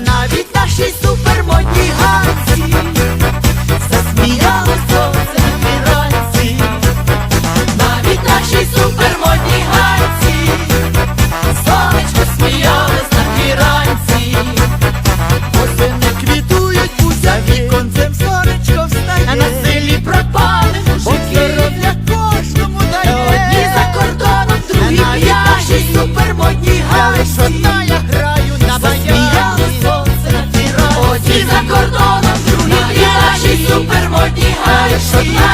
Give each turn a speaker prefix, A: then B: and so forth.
A: навіть наші супермодні ганці. Засміяло сонце вранці, навіть наші супермодні ганці, сонечко сміялось на піранці, осени квітують пуся віконцем сонечко встає, на селі пропали мужики. Здоров'я кожному дає, за кордоном, другі п'яні, наші супермодні ганці. кордоном, другі і наші супермодні гарячі.